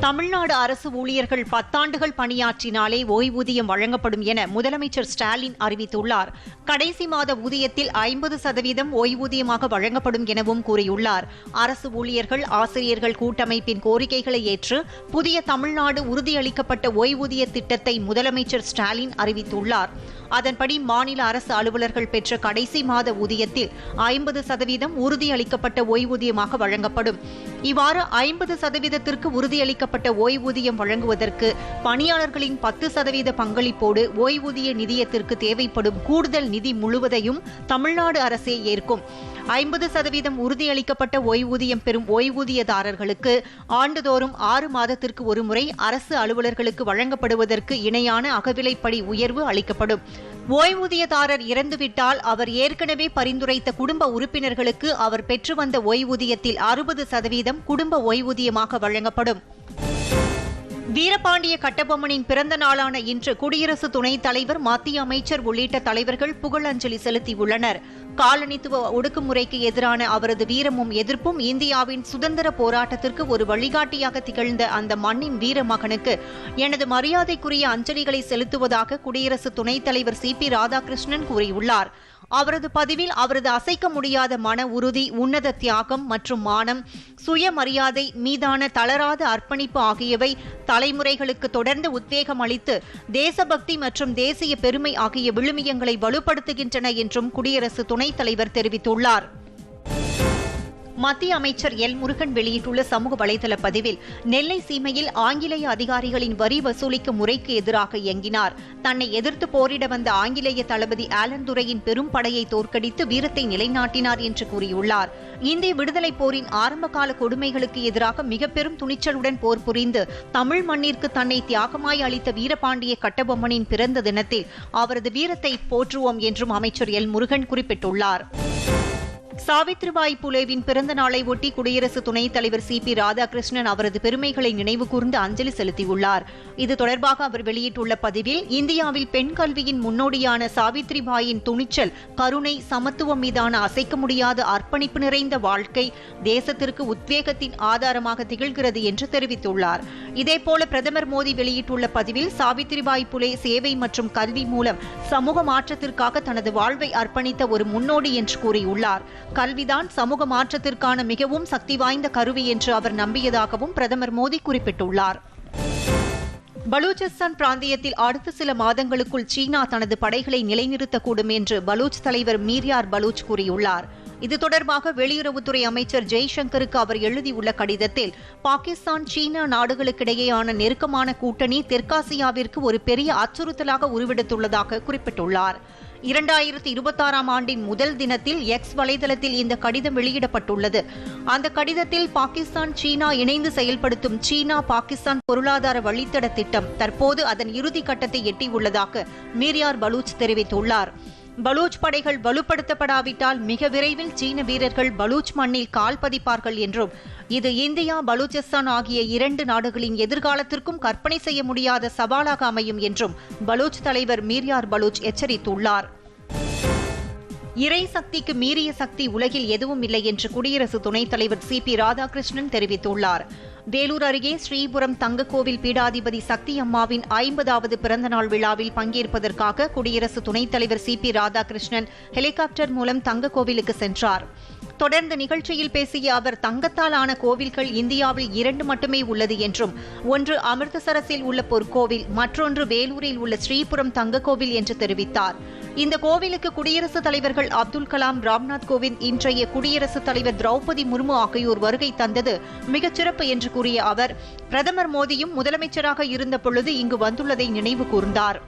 தமிழ்நாடு அரசு ஊழியர்கள் பத்தாண்டுகள் பணியாற்றினாலே ஓய்வூதியம் வழங்கப்படும் என முதலமைச்சர் ஸ்டாலின் அறிவித்துள்ளார். கடைசி மாத ஊதியத்தில் ஐம்பது சதவீதம் ஓய்வூதியமாக வழங்கப்படும் எனவும் கூறியுள்ளார். அரசு ஊழியர்கள் ஆசிரியர்கள் கூட்டமைப்பின் கோரிக்கைகளை ஏற்று புதிய தமிழ்நாடு உறுதியளிக்கப்பட்ட ஓய்வூதிய திட்டத்தை முதலமைச்சர் ஸ்டாலின் அறிவித்துள்ளார். அதன்படி மாநில அரசு அலுவலர்கள் பெற்ற கடைசி மாத ஊதியத்தில் ஐம்பது சதவீதம் உறுதியளிக்கப்பட்ட ஓய்வூதியமாக வழங்கப்படும். இவ்வாறு ஐம்பது சதவீதத்திற்கு உறுதியளிக்கப்பட்ட ஓய்வூதியம் வழங்குவதற்கு பணியாளர்களின் பத்து சதவீத பங்களிப்போடு ஓய்வூதிய நிதியத்திற்கு தேவைப்படும் கூடுதல் நிதி முழுவதையும் தமிழ்நாடு அரசே ஏற்கும். ஐம்பது சதவீதம் உறுதியளிக்கப்பட்ட ஓய்வூதியம் பெறும் ஓய்வூதியதாரர்களுக்கு ஆண்டுதோறும் ஆறு மாதத்திற்கு ஒருமுறை அரசு அலுவலர்களுக்கு வழங்கப்படுவதற்கு இணையான அகவிலைப்படி உயர்வு அளிக்கப்படும். ஓய்வூதியதாரர் இறந்துவிட்டால் அவர் ஏற்கனவே பரிந்துரைத்த குடும்ப உறுப்பினர்களுக்கு அவர் பெற்று வந்த ஓய்வூதியத்தில் அறுபது சதவீதம் குடும்ப ஓய்வூதியமாக வழங்கப்படும். வீரபாண்டிய கட்டபொம்மனின் பிறந்த நாளான இன்று குடியரசு துணைத் தலைவர் மத்திய அமைச்சர் உள்ளிட்ட தலைவர்கள் புகழஞ்சலி செலுத்தியுள்ளனர். காலனித்துவ ஒடுக்குமுறைக்கு எதிரான அவரது வீரமும் எதிர்ப்பும் இந்தியாவின் சுதந்திர போராட்டத்திற்கு ஒரு வழிகாட்டியாக திகழ்ந்த அந்த மண்ணின் வீர மகனுக்கு எனது மரியாதைக்குரிய அஞ்சலிகளை செலுத்துவதாக குடியரசு துணைத் தலைவர் சி. பி. ராதாகிருஷ்ணன் கூறியுள்ளார். அவரது பதிவில் அவரது அசைக்க முடியாத மன உறுதி உன்னத தியாகம் மற்றும் மானம் சுயமரியாதை மீதான தளராத அர்ப்பணிப்பு ஆகியவை தலைமுறைகளுக்கு தொடர்ந்து உத்வேகம் அளித்து தேசபக்தி மற்றும் தேசிய பெருமை ஆகிய விழுமியங்களை வலுப்படுத்துகின்றன என்றும் குடியரசு துணைத் தலைவர் தெரிவித்துள்ளார். மத்திய அமைச்சர் எல். முருகன் வெளியிட்டுள்ள சமூக வலைதள பதிவில் நெல்லை சீமையில் ஆங்கிலேய அதிகாரிகளின் வரி வசூலிக்கும் முறைக்கு எதிராக இயங்கினார். தன்னை எதிர்த்து போரிட வந்த ஆங்கிலேய தளபதி ஆலன் துரையின் பெரும் படையை தோற்கடித்து வீரத்தை நிலைநாட்டினார் என்று கூறியுள்ளார். இந்திய விடுதலைப் போரின் ஆரம்பகால கொடுமைகளுக்கு எதிராக மிக பெரும் துணிச்சலுடன் போர் புரிந்து தமிழ் மண்ணிற்கு தன்னை தியாகமாய் அளித்த வீரபாண்டிய கட்டபொம்மனின் பிறந்த தினத்தில் அவரது வீரத்தை போற்றுவோம் என்றும் அமைச்சர் எல். முருகன் குறிப்பிட்டுள்ளார். சாவித்ரிபாய் புலேவின் பிறந்த நாளை ஒட்டி குடியரசு துணைத் தலைவர் சி பி ராதாகிருஷ்ணன் அவரது பெருமைகளை நினைவு கூர்ந்து அஞ்சலி செலுத்தியுள்ளார். இது தொடர்பாக அவர் வெளியிட்டுள்ள பதிவில் இந்தியாவில் பெண் கல்வியின் முன்னோடியான சாவித்ரிபாயின் துணிச்சல் கருணை சமத்துவம் மீதான அசைக்க முடியாத அர்ப்பணிப்பு நிறைந்த வாழ்க்கை தேசத்திற்கு உத்வேகத்தின் ஆதாரமாக திகழ்கிறது என்று தெரிவித்துள்ளார். இதேபோல பிரதமர் மோடி வெளியிட்டுள்ள பதிவில் சாவித்ரிபாய் புலே சேவை மற்றும் கல்வி மூலம் சமூக மாற்றத்திற்காக தனது வாழ்வை அர்ப்பணித்த ஒரு முன்னோடி என்று கூறியுள்ளார். கல்விதான் சமூக மாற்றத்திற்கான மிகவும் சக்தி வாய்ந்த கருவி என்று அவர் நம்பியதாகவும் பிரதமர் மோடி குறிப்பிட்டுள்ளார். பலூச்சிஸ்தான் பிராந்தியத்தில் அடுத்த சில மாதங்களுக்குள் சீனா தனது படைகளை நிலைநிறுத்தக்கூடும் என்று பலூச் தலைவர் மீரியார் பலூச் கூறியுள்ளார். இது தொடர்பாக வெளியுறவுத்துறை அமைச்சர் ஜெய்சங்கருக்கு அவர் எழுதியுள்ள கடிதத்தில் பாகிஸ்தான் சீனா நாடுகளுக்கிடையேயான நெருக்கமான கூட்டணி தெற்காசியாவிற்கு ஒரு பெரிய அச்சுறுத்தலாக உருவெடுத்துள்ளதாக குறிப்பிட்டுள்ளார். இரண்டாயிரத்தி இருபத்தாறாம் ஆண்டின் முதல் தினத்தில் எக்ஸ் வலைதளத்தில் இந்த கடிதம் வெளியிடப்பட்டுள்ளது. அந்த கடிதத்தில் பாகிஸ்தான் சீனா இணைந்து செயல்படுத்தும் சீனா பாகிஸ்தான் பொருளாதார வழித்தட திட்டம் தற்போது அதன் இறுதி கட்டத்தை எட்டியுள்ளதாக மீரியார் பலூச் தெரிவித்துள்ளார். பலூச் படைகள் வலுப்படுத்தப்படாவிட்டால் மிக விரைவில் சீன வீரர்கள் பலூச் மண்ணில் கால் பதிப்பார்கள் என்றும் இது இந்தியா பலூச்சிஸ்தான் ஆகிய இரண்டு நாடுகளின் எதிர்காலத்திற்கும் கற்பனை செய்ய முடியாத சவாலாக அமையும் என்றும் பலூச் தலைவர் மீரியார் பலூச் எச்சரித்துள்ளார். இறை சக்திக்கு மீறிய சக்தி உலகில் எதுவும் இல்லை என்று குடியரசு துணைத் தலைவர் சி பி ராதாகிருஷ்ணன் தெரிவித்துள்ளார். வேலூர் அருகே ஸ்ரீபுரம் தங்கக்கோவில் பீடாதிபதி சக்தி அம்மாவின் ஐம்பதாவது பிறந்தநாள் விழாவில் பங்கேற்பதற்காக குடியரசு துணைத் தலைவர் சி பி ராதாகிருஷ்ணன் ஹெலிகாப்டர் மூலம் தங்கக்கோவிலுக்கு சென்றார். தொடர்ந்து நிகழ்ச்சியில் பேசிய அவர் தங்கத்தால் ஆன கோவில்கள் இந்தியாவில் இரண்டு மட்டுமே உள்ளது என்றும் ஒன்று அமிர்தசரஸில் உள்ள பொற்கோவில் மற்றொன்று வேலூரில் உள்ள ஸ்ரீபுரம் தங்கக்கோவில் என்று தெரிவித்தார். இந்த கோவிலுக்கு குடியரசுத் தலைவர்கள் அப்துல் கலாம் ராம்நாத் கோவிந்த் இன்றைய குடியரசுத் தலைவர் திரௌபதி முர்மு ஆகியோர் வருகை தந்தது மிகச்சிறப்பு என்று கூறிய அவர் பிரதமர் மோடியும் முதலமைச்சராக இருந்த பொழுது இங்கு வந்துள்ளதை நினைவு கூர்ந்தார்.